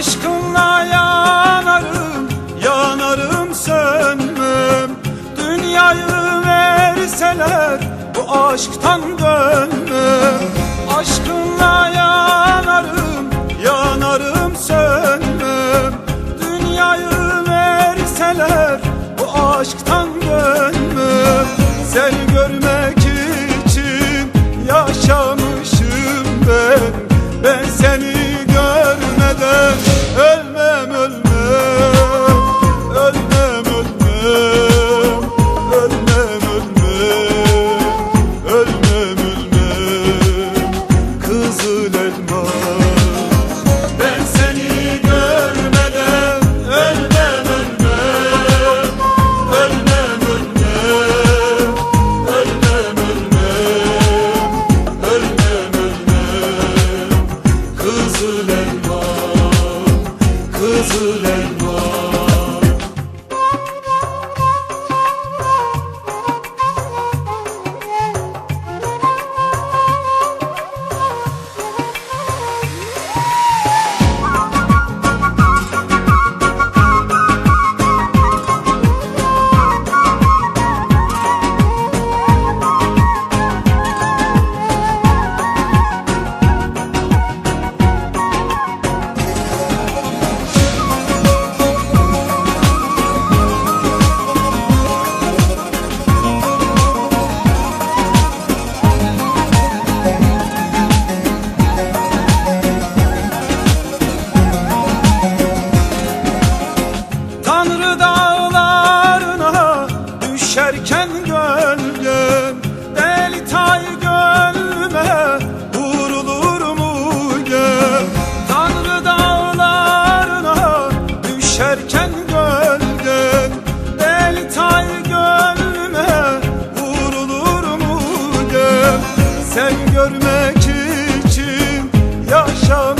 Aşkınla yanarım, yanarım sönmem. Dünyayı verseler bu aşktan dönmem. Aşkınla yanarım, yanarım sönmem. Dünyayı verseler bu aşktan dönmem. Seni görmek için yaşamışım ben. Ben seni dağlarına düşerken gölgem Deli tay gönlüme vurulur mu gel Tanrı dağlarına düşerken gölgem Deli tay gönlüme vurulur mu gel Sen görmek için yaşam